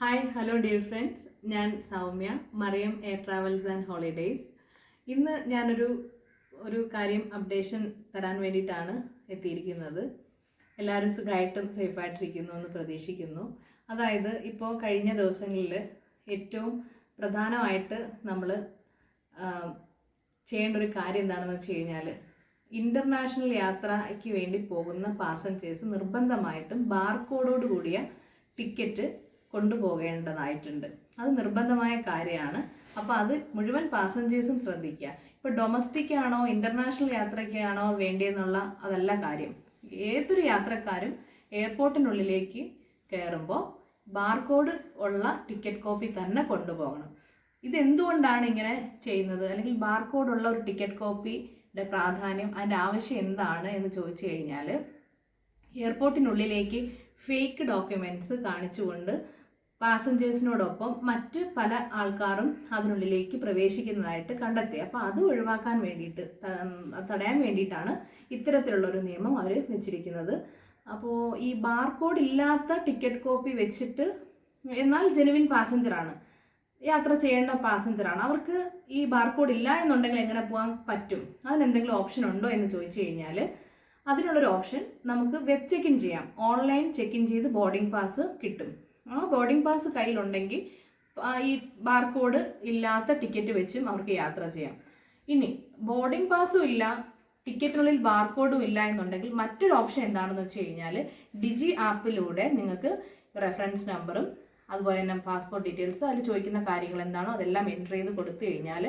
Hi hello dear friends ഞാൻ Soumya Mariyam Air Travels and Holidays ഇന്ന് ഞാനൊരു ഒരു കാര്യം അപ്ഡേഷൻ തരാൻ വേണ്ടിയിട്ടാണ് എത്തിയിരിക്കുന്നത്. എല്ലാവരും സുഖമായിട്ടും സേഫായിട്ടിരിക്കുന്നു എന്ന് പ്രതീക്ഷിക്കുന്നു. അതായത് ഇപ്പോൾ കഴിഞ്ഞ ദിവസങ്ങളിൽ ഏറ്റവും പ്രധാനമായിട്ട് നമ്മൾ ചെയ്യേണ്ട ഒരു കാര്യം എന്താണെന്ന് വെച്ച് കഴിഞ്ഞാൽ ഇന്റർനാഷണൽ യാത്രയ്ക്ക് വേണ്ടി പോകുന്ന പാസഞ്ചേഴ്സ് നിർബന്ധമായിട്ടും ബാർകോഡോട് കൂടിയ ടിക്കറ്റ് കൊണ്ടുപോകേണ്ടതായിട്ടുണ്ട്. അത് നിർബന്ധമായ കാര്യമാണ്. അപ്പോൾ അത് മുഴുവൻ പാസഞ്ചേഴ്സും ശ്രദ്ധിക്കുക. ഇപ്പോൾ ഡൊമസ്റ്റിക് ആണോ ഇന്റർനാഷണൽ യാത്രയ്ക്കാണോ വേണ്ടിയെന്നുള്ള അതല്ല കാര്യം. ഏതൊരു യാത്രക്കാരും എയർപോർട്ടിനുള്ളിലേക്ക് കയറുമ്പോൾ ബാർകോഡ് ഉള്ള ടിക്കറ്റ് കോപ്പി തന്നെ കൊണ്ടുപോകണം. ഇതെന്തുകൊണ്ടാണ് ഇങ്ങനെ ചെയ്യുന്നത്? അല്ലെങ്കിൽ ബാർകോഡ് ഉള്ള ഒരു ടിക്കറ്റ് കോപ്പിയുടെ പ്രാധാന്യം അതിന്റെ ആവശ്യം എന്താണ് എന്ന് ചോദിച്ചു കഴിഞ്ഞാൽ എയർപോർട്ടിനുള്ളിലേക്ക് ഫേക്ക് ഡോക്യുമെന്റ്സ് കാണിച്ചുകൊണ്ട് പാസഞ്ചേഴ്സിനോടൊപ്പം മറ്റ് പല ആൾക്കാരും അതിനുള്ളിലേക്ക് പ്രവേശിക്കുന്നതായിട്ട് കണ്ടെത്തി. അപ്പോൾ അത് ഒഴിവാക്കാൻ വേണ്ടിയിട്ട് തടയാൻ വേണ്ടിയിട്ടാണ് ഇത്തരത്തിലുള്ള ഒരു നിയമം അവർ വെച്ചിരിക്കുന്നത്. അപ്പോൾ ഈ ബാർകോഡ് ഇല്ലാത്ത ടിക്കറ്റ് കോപ്പി വെച്ചിട്ട് എന്നാൽ ജെനുവിൻ പാസഞ്ചറാണ്. യാത്ര ചെയ്യേണ്ട പാസഞ്ചറാണ്. അവർക്ക് ഈ ബാർകോഡ് ഇല്ല എന്നുണ്ടെങ്കിൽ എങ്ങനെ പോകാൻ പറ്റും? അതിനെന്തെങ്കിലും ഓപ്ഷൻ ഉണ്ടോ എന്ന് ചോദിച്ചു കഴിഞ്ഞാൽ അതിനുള്ളൊരു ഓപ്ഷൻ നമുക്ക് വെബ് ചെക്ക് ഇൻ ചെയ്യാം. ഓൺലൈൻ ചെക്ക് ഇൻ ചെയ്ത് ബോർഡിംഗ് പാസ് കിട്ടും. ആ ബോർഡിംഗ് പാസ് കയ്യിലുണ്ടെങ്കിൽ ഈ ബാർകോഡ് ഇല്ലാത്ത ടിക്കറ്റ് വെച്ചും അവർക്ക് യാത്ര ചെയ്യാം. ഇനി ബോർഡിംഗ് പാസും ഇല്ല ടിക്കറ്റിനുള്ളിൽ ബാർകോഡും ഇല്ല എന്നുണ്ടെങ്കിൽ മറ്റൊരു ഓപ്ഷൻ എന്താണെന്ന് വെച്ച് കഴിഞ്ഞാൽ ഡിജി ആപ്പിലൂടെ നിങ്ങൾക്ക് റെഫറൻസ് നമ്പറും അതുപോലെ തന്നെ പാസ്പോർട്ട് ഡീറ്റെയിൽസ് അതിൽ ചോദിക്കുന്ന കാര്യങ്ങൾ എന്താണോ അതെല്ലാം എന്റർ ചെയ്ത് കൊടുത്തു കഴിഞ്ഞാൽ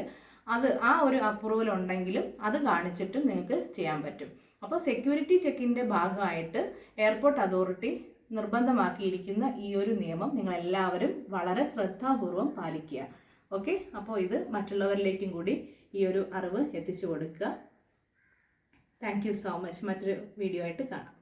അത് ആ ഒരു അപ്രൂവൽ ഉണ്ടെങ്കിലും അത് കാണിച്ചിട്ടും നിങ്ങൾക്ക് ചെയ്യാൻ പറ്റും. അപ്പോൾ സെക്യൂരിറ്റി ചെക്കിന്റെ ഭാഗമായിട്ട് എയർപോർട്ട് അതോറിറ്റി നിർബന്ധമാക്കിയിരിക്കുന്ന ഈ ഒരു നിയമം നിങ്ങൾ എല്ലാവരും വളരെ ശ്രദ്ധാപൂർവം പാലിക്കുക. ഓക്കെ? അപ്പോൾ ഇത് മറ്റുള്ളവരിലേക്കും കൂടി ഈ ഒരു അറിവ് എത്തിച്ചു കൊടുക്കുക. താങ്ക് സോ മച്ച് മറ്റൊരു വീഡിയോ ആയിട്ട് കാണാം.